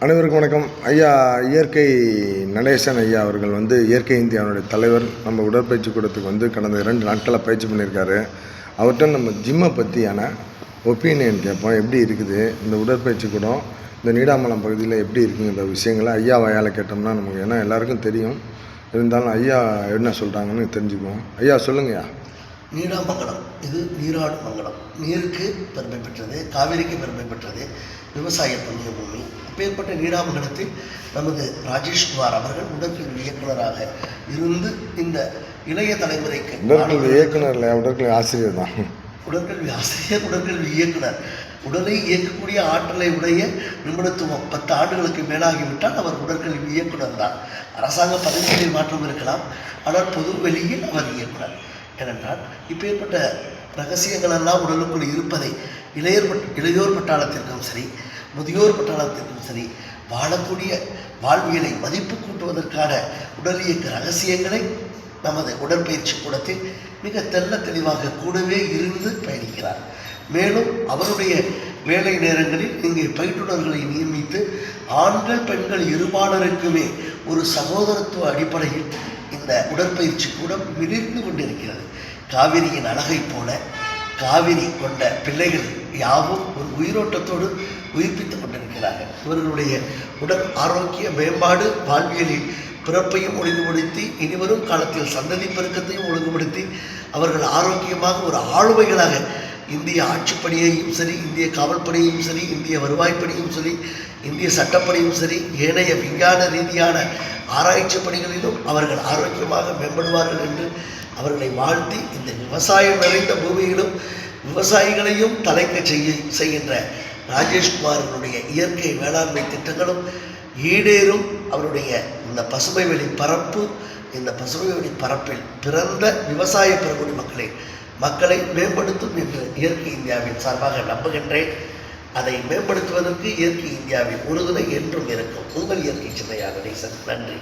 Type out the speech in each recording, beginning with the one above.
அனைவருக்கும் வணக்கம். ஐயா இயற்கை நடேசன் ஐயா அவர்கள் வந்து இயற்கை இந்தியாவுடைய தலைவர். நம்ம உடற்பயிற்சி கூடத்துக்கு வந்து கடந்த இரண்டு நாட்களாக பயிற்சி பண்ணியிருக்காரு. அவர்கிட்ட நம்ம ஜிம்மை பற்றியான ஒப்பீனியன் கேட்போம். எப்படி இருக்குது? இந்த உடற்பயிற்சி கூடம் இந்த நீடாமலம் பகுதியில் எப்படி இருக்குங்கிற விஷயங்களை ஐயா வாயால் கேட்டோம்னா நமக்கு ஏன்னா எல்லாருக்கும் தெரியும். இருந்தாலும் ஐயா என்ன சொல்கிறாங்கன்னு தெரிஞ்சுக்குவோம். ஐயா சொல்லுங்கய்யா. நீடாமங்கலம் இது நீராடு மங்கலம் நீருக்கு பெருமை பெற்றது காவிரிக்கு பெருமை பெற்றது விவசாய புண்ணிய பூமி அப்பேற்பட்ட நீடாமங்கலத்தில் நமது ராஜேஷ்குமார் அவர்கள் உடற்கல்வி இயக்குனராக இருந்து இந்த இளைய தலைமுறைக்கு உடற்கல்வி இயக்குனரில் உடற்கல்வி ஆசிரியர் தான். உடற்கல்வி ஆசிரியர் உடற்கல்வி இயக்குனர் உடலை இயக்கக்கூடிய ஆற்றலை உடைய நிபுணத்துவம் பத்து ஆண்டுகளுக்கு மேலாகிவிட்டால் அவர் உடற்கல்வி இயக்குனர் தான். அரசாங்க பதவிகளில் மாற்றம் இருக்கலாம் ஆனால் பொது வெளியில் அவர் இயக்குனர் ஏனென்றால் இப்பேற்பட்ட ரகசியங்கள் எல்லாம் உடலுக்குள் இருப்பதை இளையர் இளையோர் பட்டாளத்திற்கும் சரி முதியோர் பட்டாளத்திற்கும் சரி வாழக்கூடிய வாழ்வியலை மதிப்பு கூட்டுவதற்கான உடல் இயக்க ரகசியங்களை நமது உடற்பயிற்சி கூடத்தில் மிக தெல்ல தெளிவாக கூடவே இருந்து பயணிக்கிறார். மேலும் அவருடைய வேலை நேரங்களில் இங்கே பயிற்றுனர்களை நியமித்து ஆண்கள் பெண்கள் இருபாலருக்குமே ஒரு சகோதரத்துவ அடிப்படையில் இந்த உடற்பயிற்சி கூடம் மிளிர்ந்து கொண்டிருக்கிறது. காவிரியின் அழகைப் போல காவிரி கொண்ட பிள்ளைகள் யாவும் ஒரு உயிரோட்டத்தோடு உயிர்ப்பித்துக் கொண்டிருக்கிறார்கள். இவர்களுடைய உடல் ஆரோக்கிய மேம்பாடு வாழ்வியலில் பிறப்பையும் ஒழுங்குபடுத்தி இனிவரும் காலத்தில் சந்ததி பெருக்கத்தையும் ஒழுங்குபடுத்தி அவர்கள் ஆரோக்கியமாக ஒரு ஆளுமைகளாக இந்திய ஆட்சிப்பணியையும் சரி இந்திய காவல்படையையும் சரி இந்திய வருவாய்ப்பணியும் சரி இந்திய சட்டப்பணியும் சரி ஏனைய விஞ்ஞான ரீதியான ஆராய்ச்சி பணிகளிலும் அவர்கள் ஆரோக்கியமாக மேம்படுவார்கள் என்று அவர்களை வாழ்த்தி இந்த விவசாயம் நிறைந்த பூமியிலும் விவசாயிகளையும் தலைக்க செய்ய செய்கின்ற ராஜேஷ்குமாரனுடைய இயற்கை வேளாண்மை திட்டங்களும் ஈடேறும். அவருடைய இந்த பசுமை வெளி பரப்பு இந்த பசுமை வெளி பரப்பில் பிறந்த விவசாய பெருங்குடி மக்களை மக்களை மேம்படுத்தும் என்று இயற்கை இந்தியாவின் சார்பாக நம்புகின்றேன். அதை மேம்படுத்துவதற்கு இயற்கை இந்தியாவின் உறுதுணை என்றும் இருக்கும். உங்கள் இயற்கை சின்னையா கணேசன் நன்றி.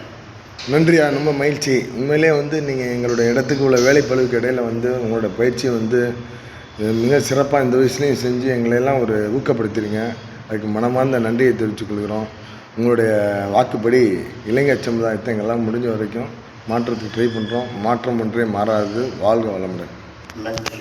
நன்றியா ரொம்ப மகிழ்ச்சி. உண்மையிலே வந்து நீங்கள் எங்களுடைய இடத்துக்கு உள்ள வேலைப்பழுவுக்கு இடையில் வந்து உங்களோட பயிற்சி வந்து மிக சிறப்பாக இந்த வயசுலையும் செஞ்சு எங்களையெல்லாம் ஒரு ஊக்கப்படுத்துறீங்க அதுக்கு மனமார்ந்த நன்றியை தெரிவித்துக்கொள்கிறோம் உங்களுடைய வாக்குப்படி இளைஞர் சமுதாயத்தை எங்கெல்லாம் முடிஞ்ச வரைக்கும் மாற்றத்துக்கு ட்ரை பண்ணுறோம் மாற்றம் ஒன்றே மாறாது. வாழ்க வளமுடன். நன்றி